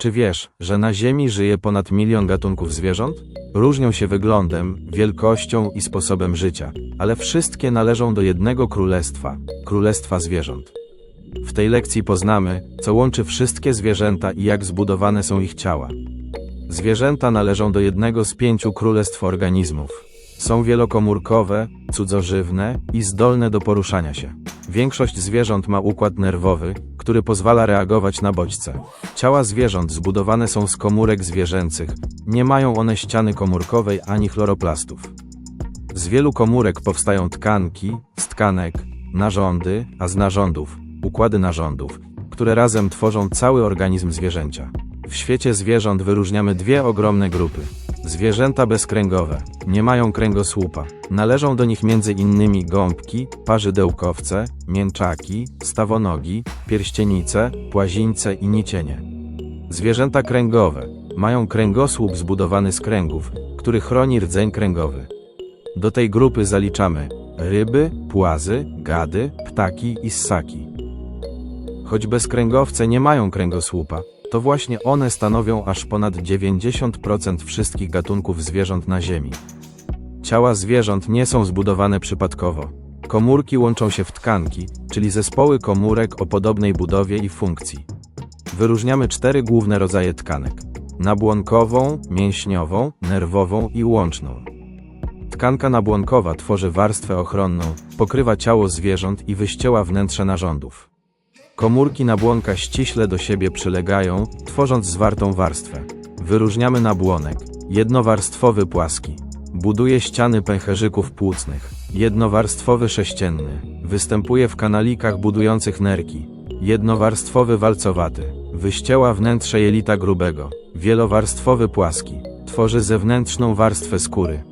Czy wiesz, że na Ziemi żyje ponad milion gatunków zwierząt? Różnią się wyglądem, wielkością i sposobem życia, ale wszystkie należą do jednego królestwa królestwa zwierząt. W tej lekcji poznamy, co łączy wszystkie zwierzęta i jak zbudowane są ich ciała. Zwierzęta należą do jednego z pięciu królestw organizmów. Są wielokomórkowe, cudzożywne i zdolne do poruszania się. Większość zwierząt ma układ nerwowy, który pozwala reagować na bodźce. Ciała zwierząt zbudowane są z komórek zwierzęcych, nie mają one ściany komórkowej ani chloroplastów. Z wielu komórek powstają tkanki, z tkanek, narządy, a z narządów układy narządów, które razem tworzą cały organizm zwierzęcia. W świecie zwierząt wyróżniamy dwie ogromne grupy. Zwierzęta bezkręgowe, nie mają kręgosłupa. Należą do nich m.in. gąbki, parzydełkowce, mięczaki, stawonogi, pierścienice, płazińce i nicienie. Zwierzęta kręgowe mają kręgosłup zbudowany z kręgów, który chroni rdzeń kręgowy. Do tej grupy zaliczamy ryby, płazy, gady, ptaki i ssaki. Choć bezkręgowce nie mają kręgosłupa, to właśnie one stanowią aż ponad 90% wszystkich gatunków zwierząt na Ziemi. Ciała zwierząt nie są zbudowane przypadkowo. Komórki łączą się w tkanki, czyli zespoły komórek o podobnej budowie i funkcji. Wyróżniamy cztery główne rodzaje tkanek: nabłonkową, mięśniową, nerwową i łączną. Tkanka nabłonkowa tworzy warstwę ochronną, pokrywa ciało zwierząt i wyścieła wnętrze narządów. Komórki nabłonka ściśle do siebie przylegają, tworząc zwartą warstwę. Wyróżniamy nabłonek. Jednowarstwowy płaski. Buduje ściany pęcherzyków płucnych. Jednowarstwowy sześcienny. Występuje w kanalikach budujących nerki. Jednowarstwowy walcowaty. Wyścieła wnętrze jelita grubego. Wielowarstwowy płaski. Tworzy zewnętrzną warstwę skóry.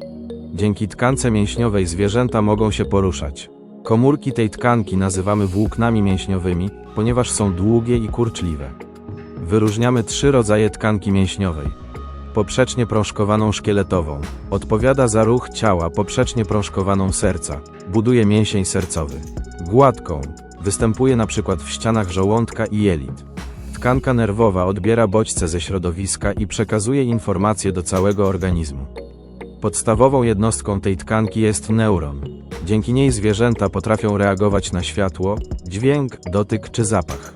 Dzięki tkance mięśniowej zwierzęta mogą się poruszać. Komórki tej tkanki nazywamy włóknami mięśniowymi, ponieważ są długie i kurczliwe. Wyróżniamy trzy rodzaje tkanki mięśniowej. Poprzecznie prążkowaną szkieletową. Odpowiada za ruch ciała poprzecznie prążkowaną serca. Buduje mięsień sercowy. Gładką. Występuje przykład w ścianach żołądka i jelit. Tkanka nerwowa odbiera bodźce ze środowiska i przekazuje informacje do całego organizmu. Podstawową jednostką tej tkanki jest neuron. Dzięki niej zwierzęta potrafią reagować na światło, dźwięk, dotyk czy zapach.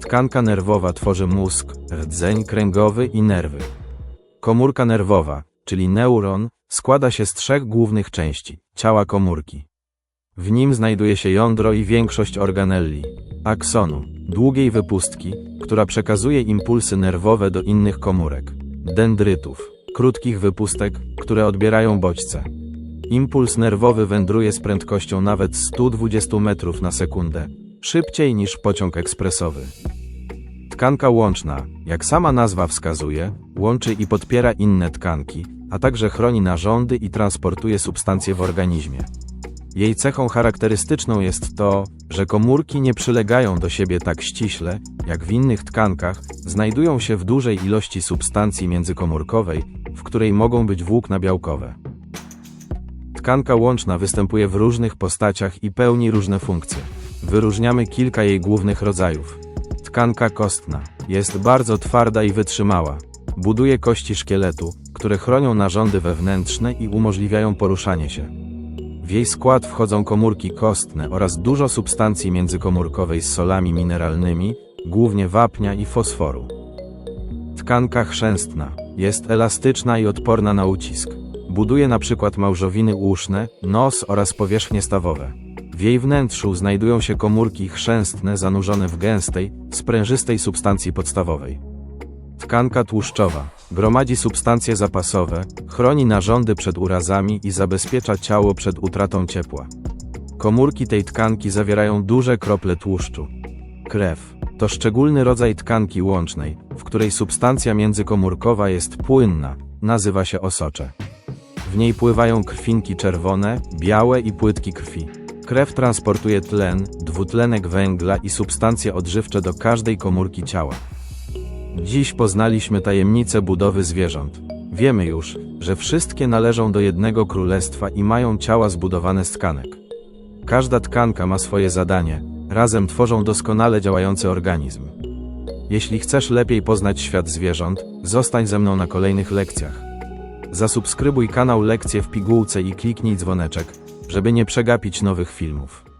Tkanka nerwowa tworzy mózg, rdzeń kręgowy i nerwy. Komórka nerwowa, czyli neuron, składa się z trzech głównych części ciała komórki. W nim znajduje się jądro i większość organelli, aksonu, długiej wypustki, która przekazuje impulsy nerwowe do innych komórek, dendrytów, krótkich wypustek, które odbierają bodźce. Impuls nerwowy wędruje z prędkością nawet 120 metrów na sekundę, szybciej niż pociąg ekspresowy. Tkanka łączna, jak sama nazwa wskazuje, łączy i podpiera inne tkanki, a także chroni narządy i transportuje substancje w organizmie. Jej cechą charakterystyczną jest to, że komórki nie przylegają do siebie tak ściśle, jak w innych tkankach, znajdują się w dużej ilości substancji międzykomórkowej, w której mogą być włókna białkowe. Tkanka łączna występuje w różnych postaciach i pełni różne funkcje. Wyróżniamy kilka jej głównych rodzajów. Tkanka kostna jest bardzo twarda i wytrzymała. Buduje kości szkieletu, które chronią narządy wewnętrzne i umożliwiają poruszanie się. W jej skład wchodzą komórki kostne oraz dużo substancji międzykomórkowej z solami mineralnymi, głównie wapnia i fosforu. Tkanka chrzęstna jest elastyczna i odporna na ucisk. Buduje na przykład małżowiny uszne, nos oraz powierzchnie stawowe. W jej wnętrzu znajdują się komórki chrzęstne zanurzone w gęstej, sprężystej substancji podstawowej. Tkanka tłuszczowa gromadzi substancje zapasowe, chroni narządy przed urazami i zabezpiecza ciało przed utratą ciepła. Komórki tej tkanki zawierają duże krople tłuszczu. Krew to szczególny rodzaj tkanki łącznej, w której substancja międzykomórkowa jest płynna, nazywa się osocze. W niej pływają krwinki czerwone, białe i płytki krwi. Krew transportuje tlen, dwutlenek węgla i substancje odżywcze do każdej komórki ciała. Dziś poznaliśmy tajemnicę budowy zwierząt. Wiemy już, że wszystkie należą do jednego królestwa i mają ciała zbudowane z tkanek. Każda tkanka ma swoje zadanie, razem tworzą doskonale działający organizm. Jeśli chcesz lepiej poznać świat zwierząt, zostań ze mną na kolejnych lekcjach. Zasubskrybuj kanał Lekcje w pigułce i kliknij dzwoneczek, żeby nie przegapić nowych filmów.